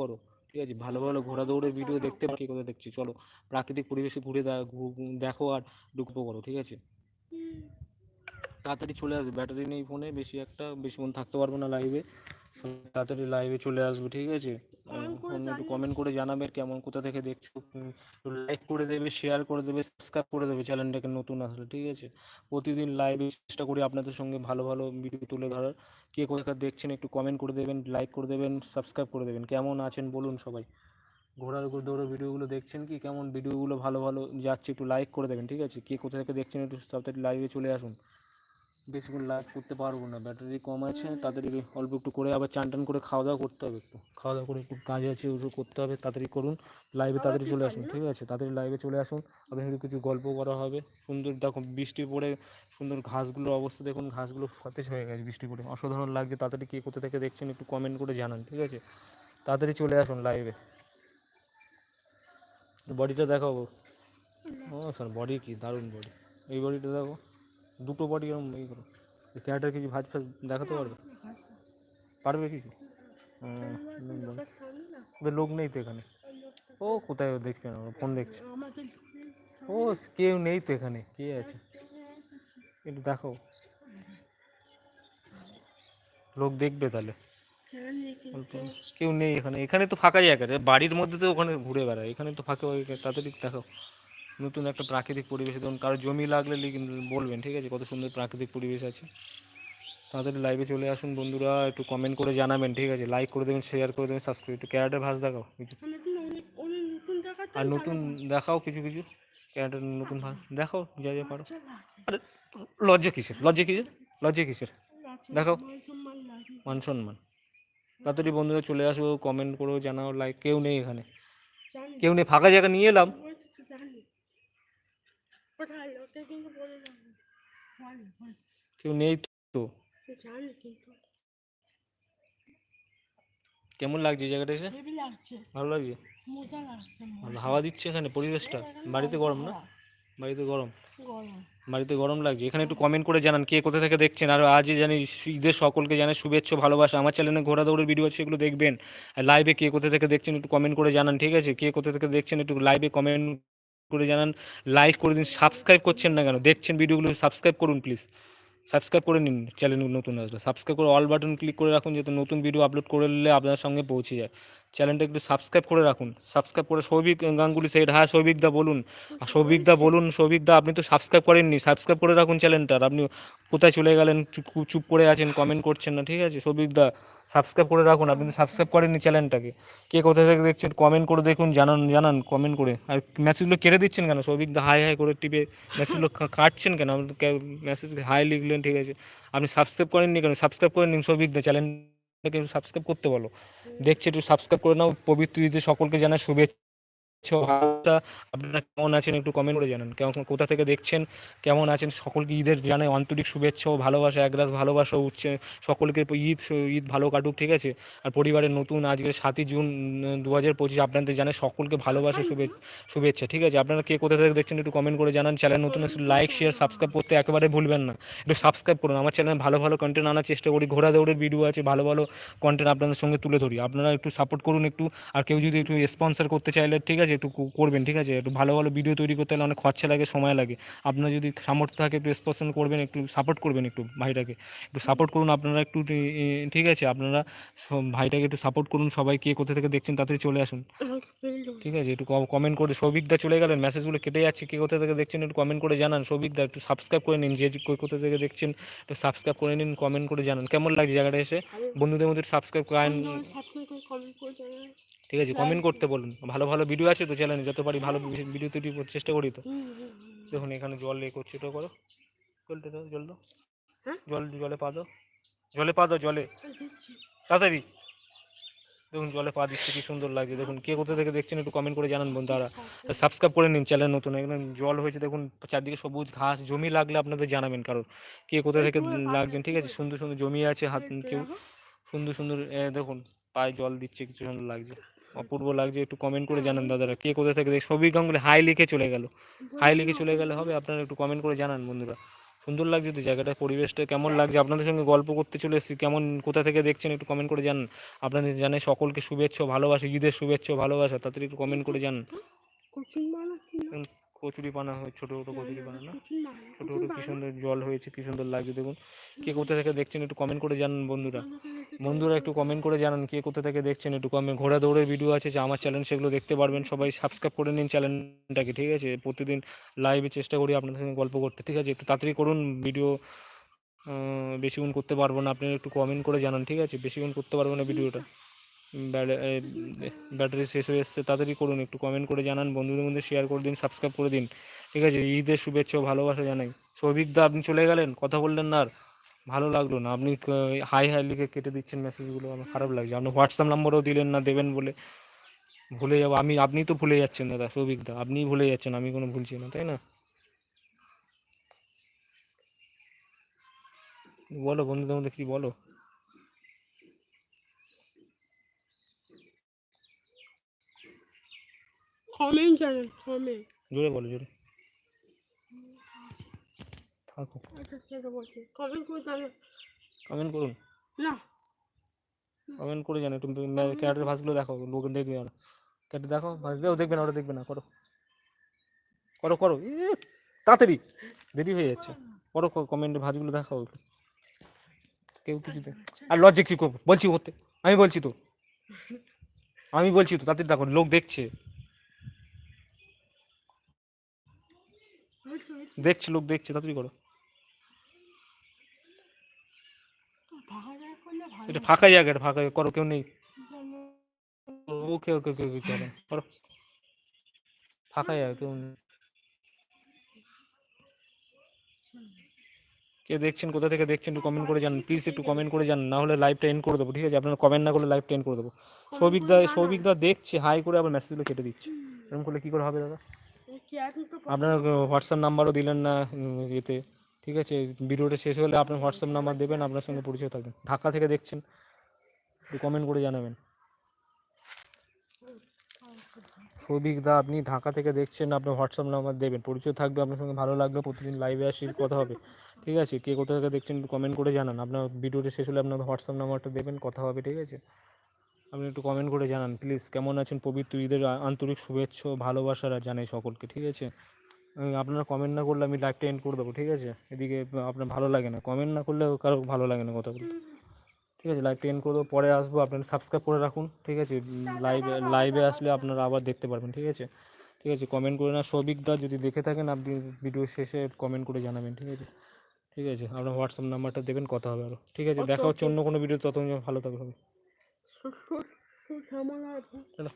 করো। ঠিক আছে? ভালো ভালো ঘোরা দৌড়ের ভিডিও দেখতে পারি কোথায় দেখছি? চলো, প্রাকৃতিক পরিবেশে ঘুরে দেখো আর ডুকপো করো, ঠিক আছে? তাড়াতাড়ি চলে আসবে। ব্যাটারি নেই ফোনে বেশি একটা বেশি বেশিক্ষণ থাকতে পারব না লাইভে তাড়াতাড়ি লাইভে চলে আসবে, ঠিক আছে? ফোন একটু কমেন্ট করে জানাবে কেমন কোথা থেকে দেখছ। লাইক করে দেবে শেয়ার করে দেবে সাবস্ক্রাইব করে দেবে চ্যানেলটাকে নতুন আসলে ঠিক আছে? প্রতিদিন লাইভে চেষ্টা করি আপনাদের সঙ্গে ভালো ভালো ভিডিও তুলে ধরার। কে কোথাকার দেখছেন একটু কমেন্ট করে দেবেন লাইক করে দেবেন সাবস্ক্রাইব করে দেবেন। কেমন আছেন বলুন সবাই। ঘোড়ার উপর দৌড়ের ভিডিওগুলো দেখছেন কি? কেমন? ভিডিওগুলো ভালো ভালো যাচ্ছে একটু লাইক করে দেবেন ঠিক আছে? কে কোথা থেকে দেখছেন একটু তাড়াতাড়ি লাইভে চলে আসুন। বেশিক্ষণ লাইভ করতে পারব না। ব্যাটারি কম আছে তাড়াতাড়ি অল্প একটু করে আবার চান টান করে খাওয়া দাওয়া করতে হবে একটু। খাওয়া দাওয়া করে একটু কাজ আছে ওগুলো করতে হবে তাড়াতাড়ি করুন। লাইভে তাড়াতাড়ি চলে আসুন ঠিক আছে? তাড়াতাড়ি লাইভে চলে আসুন আপনার কিছু গল্প করা হবে। সুন্দর দেখো বৃষ্টি পড়ে সুন্দর ঘাসগুলোর অবস্থা দেখুন ঘাসগুলো সতেজ হয়ে গেছে বৃষ্টি পড়ে। অসাধারণ লাগছে তাড়াতাড়ি কে কোথা থেকে দেখছেন একটু কমেন্ট করে জানান ঠিক আছে? তাড়াতাড়ি চলে আসুন লাইভে বডিটা দেখাবো ও স্যার বডি কি? দারুণ বডি এই বডিটা দেখো দুটো বডি এরকম ইয়ে করো। ক্যারেটার কিছু ভাজ ফাজ দেখাতে পারবে? পারবে কিছু? ওদের লোক নেই তো এখানে। ও কোথায় দেখছে না ফোন দেখছে। ও, কেউ নেই তো এখানে, কে আছে? একটু দেখো লোক দেখবে তাহলে। কেউ নেই এখানে। এখানে তো ফাঁকা জায়গা বাড়ির মধ্যে তো ওখানে ঘুরে বেড়ায়। এখানে তো ফাঁকা তাড়াতাড়ি দেখো নতুন একটা প্রাকৃতিক পরিবেশে ধরুন কারও জমি লাগলে বলবেন ঠিক আছে? কত সুন্দর প্রাকৃতিক পরিবেশ আছে। তাড়াতাড়ি লাইভে চলে আসুন বন্ধুরা একটু কমেন্ট করে জানাবেন ঠিক আছে? লাইক করে দেবেন শেয়ার করে দেবেন সাবস্ক্রাইব একটু ক্যারেটের ভাস দেখাও কিছু। আর নতুন দেখাও কিছু কিছু। ক্যারেটের নতুন ভাস দেখাও যা যা পারো। আরে লজ্জা কিসের? লজ্জা কিসের? লজ্জা কিসের? দেখাও। মান সম্মান তাড়াতাড়ি বন্ধুরা চলে আসো কমেন্ট করো জানাও লাইক কেউ নেই এখানে। কেউ নেই ফাঁকা জায়গা নিয়ে এলাম। কোথায়? কিন্তু বলে কেউ নেই তো? জানি কিন্তু। কেমন লাগছে জায়গাটা এসে? ভালো লাগছে? ভালো হাওয়া দিচ্ছে এখানে পরিবেশটা। বাড়িতে গরম না? বাড়িতে গরম। গরম। বাড়িতে গরম লাগছে। এখানে একটু কমেন্ট করে জানান কে কোথা থেকে দেখছেন। আর আজই জানি ঈদের সকলকে জানাই শুভেচ্ছা ভালোবাসা। আমার চ্যানেলে ঘোরা দৌড়ের ভিডিও আছে সেগুলো দেখবেন। আর লাইভে কে কোথা থেকে দেখছেন একটু কমেন্ট করে জানান ঠিক আছে? কে কোথা থেকে দেখছেন একটু লাইভে কমেন্ট করে জানান লাইক করে দিন সাবস্ক্রাইব করছেন না কেন? দেখছেন ভিডিওগুলো সাবস্ক্রাইব করুন প্লিজ সাবস্ক্রাইব করে নিন চ্যানেল নতুন আসলে। সাবস্ক্রাইব করে অল বাটন ক্লিক করে রাখুন, যাতে নতুন ভিডিও আপলোড করলে আপনার সঙ্গে পৌঁছে যায়। চ্যানেলটা একটু সাবস্ক্রাইব করে রাখুন। সাবস্ক্রাইব করে সৌভিক গাঙ্গুলি সেট হ্যাঁ সৌভিক দা বলুন। আর সৌভিক দা বলুন, সৌভিক দা, আপনি তো সাবস্ক্রাইব করেননি। সাবস্ক্রাইব করে রাখুন চ্যানেলটার আপনি কোথায় চলে গেলেন, চুপ করে আছেন কমেন্ট করছেন না, ঠিক আছে? সৌভিক দা সাবস্ক্রাইব করে রাখুন। আপনি তো সাবস্ক্রাইব করেননি চ্যানেলটাকে কে কোথা থেকে দেখছেন কমেন্ট করে দেখুন, জানান জানান কমেন্ট করে। আর মেসেজগুলো কেটে দিচ্ছেন কেন? সৌভিক দা, হাই হাই করে টিপে মেসেজগুলো কাটছেন কেন? আপনি মেসেজ হাই লিখলেন, ঠিক আছে? আপনি সাবস্ক্রাইব করেননি কেন? সাবস্ক্রাইব করে নিন সৌভিক দা একটু সাবস্ক্রাইব করতে বলো। দেখছি একটু সাবস্ক্রাইব করে নাও। পবিত্র ঈদে সকলকে জানাই শুভেচ্ছা। ভালোবাসা। আপনারা কেমন আছেন একটু কমেন্ট করে জানান। কেমন, কোথা থেকে দেখছেন? কেমন আছেন? সকলকে ঈদের জানাই আন্তরিক শুভেচ্ছা ও ভালোবাসা একরাশ ভালোবাসা উঠছে সকলকে ঈদ ঈদ ভালো কাটুক, ঠিক আছে? আর পরিবারের নতুন আজকে সাতই জুন দু হাজার পঁচিশ, আপনাদের জানাই সকলকে ভালোবাসা, শুভে- শুভেচ্ছা, ঠিক আছে? আপনারা কে কোথা থেকে দেখছেন একটু কমেন্ট করে জানান। চ্যানেল নতুন লাইক শেয়ার সাবস্ক্রাইব করতে একেবারে ভুলবেন না। একটু সাবস্ক্রাইব করুন। আমার চ্যানেলে ভালো ভালো কন্টেন্ট আনার চেষ্টা করি। ঘোরা দৌড়ের ভিডিও আছে, ভালো ভালো কন্টেন্ট আপনাদের সঙ্গে তুলে ধরি। আপনারা একটু সাপোর্ট করুন একটু। আর কেউ যদি একটু স্পন্সর করতে চাইলে, ঠিক আছে? একটু করবেন, ঠিক আছে? একটু ভালো ভালো ভিডিও তৈরি করতে হলে অনেক খরচা লাগে, সময় লাগে। আপনার যদি সামর্থ্য থাকে, একটু স্পন্সর করবেন, একটু সাপোর্ট করবেন একটু ভাইটাকে। একটু সাপোর্ট করুন, আপনারা একটু ঠিক আছে? আপনারা ভাইটাকে একটু সাপোর্ট করুন, সবাই কে কোথা থেকে দেখছেন, তাড়াতাড়ি চলে আসুন। ঠিক আছে? একটু কমেন্ট করে, সৌভিকদা চলে গেলেন মেসেজগুলো কেটে যাচ্ছে, কে কোথা থেকে দেখছেন, একটু কমেন্ট করে জানান। সৌভিকদা, একটু সাবস্ক্রাইব করে নিন, যে কোথা থেকে দেখছেন, একটু সাবস্ক্রাইব করে নিন কমেন্ট করে জানান। কেমন লাগছে জায়গাটা এসে? বন্ধুদের মধ্যে সাবস্ক্রাইব করেন। ঠিক আছে কমেন্ট করতে বলুন। ভালো ভালো ভিডিও আছে তো চ্যানেলে যত পারি ভালো ভিডিও তৈরি করার চেষ্টা করি তো। দেখুন এখানে জল এ করছে তো করো। জলটা দাও জল দাও। হ্যাঁ? জল জলে পা দাও। জলে পা দাও জলে। তাড়াতাড়ি। দেখুন জলে পা দিচ্ছে কি সুন্দর লাগছে। দেখুন কে কোথা থেকে দেখছেন একটু কমেন্ট করে জানান বন্ধুরা। সাবস্ক্রাইব করে নিন চ্যানেল নতুন একদম জল হয়েছে। দেখুন চারদিকে সবুজ ঘাস জমি লাগলে আপনাদের জানাবেন কারোর। কে কোথা থেকে লাগছেন ঠিক আছে? সুন্দর সুন্দর জমি আছে হাত কেউ সুন্দর সুন্দর দেখুন পায়ে জল দিচ্ছে কিছু সুন্দর লাগছে। অপূর্ব লাগছে একটু কমেন্ট করে জানান দাদারা কে কোথা থেকে দেখ সবই গাঙ্গুলি হাই লিখে চলে গেল। হাই লিখে চলে গেলে হবে আপনারা একটু কমেন্ট করে জানান বন্ধুরা। সুন্দর লাগছে তো জায়গাটা পরিবেশটা কেমন লাগছে? আপনাদের সঙ্গে গল্প করতে চলে এসেছি কেমন কোথা থেকে দেখছেন একটু কমেন্ট করে জানান। আপনাদের জানে সকলকে শুভেচ্ছা ভালোবাসা ঈদের শুভেচ্ছা ভালোবাসা তাদের একটু কমেন্ট করে জানান। কচুরি পানা হয় ছোটো ছোটো কচুরি পানা না? ছোটো ছোটো কী সুন্দর জল হয়েছে কী সুন্দর লাগছে দেখুন। কে কোথা থেকে দেখছেন একটু কমেন্ট করে জানান বন্ধুরা। বন্ধুরা একটু কমেন্ট করে জানান কে কোথা থেকে দেখছেন একটু কমে ঘোড়া দৌড়ের ভিডিও আছে যে আমার চ্যানেল সেগুলো দেখতে পারবেন। সবাই সাবস্ক্রাইব করে নিন চ্যানেলটাকে ঠিক আছে? প্রতিদিন লাইভে চেষ্টা করি আপনাদের সঙ্গে গল্প করতে ঠিক আছে? একটু তাড়াতাড়ি করুন ভিডিও বেশিক্ষণ করতে পারব না। আপনি একটু কমেন্ট করে জানান ঠিক আছে? বেশিক্ষণ করতে পারব না ভিডিওটা ব্যাটারি শেষ হয়ে এসছে, তাড়াতাড়ি করুন, একটু কমেন্ট করে জানান, বন্ধুদের মধ্যে শেয়ার করে দিন সাবস্ক্রাইব করে দিন। ঠিক আছে, ঈদের শুভেচ্ছা ভালোবাসা জানাই। সৌভিকদা আপনি চলে গেলেন? কথা বললেন না আর। ভালো লাগল না। আপনি হাই হাই লিখে কেটে দিচ্ছেন মেসেজগুলো আমার খারাপ লাগছে। আপনি হোয়াটসঅ্যাপ নাম্বারও দিলেন না, দেবেন বলে। ভুলে যাব, আমি, আপনি তো ভুলে যাচ্ছেন দাদা, সৌভিক দা, আপনিই ভুলে যাচ্ছেন, আমি কোনো ভুলছি না, তাই না? বলো, বন্ধুদের মধ্যে কি বলো? কমেন্ট জানেন কমেন্ট জোরে বলো জোরে। থাকো। আচ্ছা কমেন্ট করে জানেন কমেন্ট করুন। না। কমেন্ট করে জানো একটু ক্যারেটের ভাঁজগুলো দেখো লোক দেখবে আর। ক্যারেট দেখো ভাঁজলেও দেখবে না ওটা দেখবে না করো। করো করো ই, তাড়াতাড়ি। দেরি হয়ে যাচ্ছে। করো কমেন্টের ভাঁজগুলো দেখাও। একটু কেউ কিছুতে আর লজ্জা কি করব? বলছি করতে আমি বলছি তো। আমি বলছি তো তাদের দেখো লোক দেখছে হয়েছে, হয়েছে। দেখছে, লোক দেখছে, তাড়াতাড়ি করো। এটা ফাঁকা জায়গা, এটা ফাঁকা করো, কেউ নেই। ওকে ওকে ওকে ওকে করো করো। ফাঁকা জায়গা, কেউ নেই। কে দেখছেন, কোথা থেকে দেখছেন, একটু কমেন্ট করে জানান। প্লিজ একটু কমেন্ট করে জানান না হলে লাইভটা এন্ড করে দেবো, ঠিক আছে? আপনারা কমেন্ট না করলে লাইভটা এন্ড করে দেবো। সৌভিক দা সৌভিক দা দেখছে, হাই করে আবার মেসেজগুলো কেটে দিচ্ছে। এরকম করলে কী করে হবে দাদা? আপনার হোয়াটসঅ্যাপ নাম্বারও দিলেন না ইয়েতে। ঠিক আছে ভিডিওটা শেষ হলে আপনার হোয়াটসঅ্যাপ নাম্বার দেবেন আপনার সঙ্গে পরিচয় থাকবেন ঢাকা থেকে দেখছেন একটু কমেন্ট করে জানাবেন। সৌভিক দা আপনি ঢাকা থেকে দেখছেন আপনার হোয়াটসঅ্যাপ নাম্বার দেবেন। পরিচয় থাকবে আপনার সঙ্গে ভালো লাগবে প্রতিদিন লাইভে আসি কথা হবে। ঠিক আছে কে কোথা থেকে দেখছেন একটু কমেন্ট করে জানান। আপনার ভিডিওটা শেষ হলে আপনার হোয়াটসঅ্যাপ নাম্বারটা দেবেন কথা হবে ঠিক আছে? আপনি একটু কমেন্ট করে জানান প্লিজ কেমন আছেন পবিত্র ঈদের আন্তরিক শুভেচ্ছা ভালোবাসার জানাই সকলকে ঠিক আছে? আপনারা কমেন্ট না করলে আমি লাইভটা এন্ড করে দেবো ঠিক আছে? এদিকে আপনার ভালো লাগে না। কমেন্ট না করলে কারও ভালো লাগে না কথা বলতে। ঠিক আছে লাইভটা এন্ড করে দেবো পরে আসব। আপনারা সাবস্ক্রাইব করে রাখুন ঠিক আছে? লাইভে লাইভে আসলে আপনারা আবার দেখতে পারবেন ঠিক আছে? ঠিক আছে কমেন্ট করে না। সৌভিক দা যদি দেখে থাকেন আপনি ভিডিও শেষে কমেন্ট করে জানাবেন ঠিক আছে? ঠিক আছে আপনার হোয়াটসঅ্যাপ নাম্বারটা দেবেন কথা হবে আরও ঠিক আছে দেখা হচ্ছে অন্য কোনো ভিডিও ততক্ষণ ভালো থাকবে সুস্থ সুস্থ সামাল আছে চলো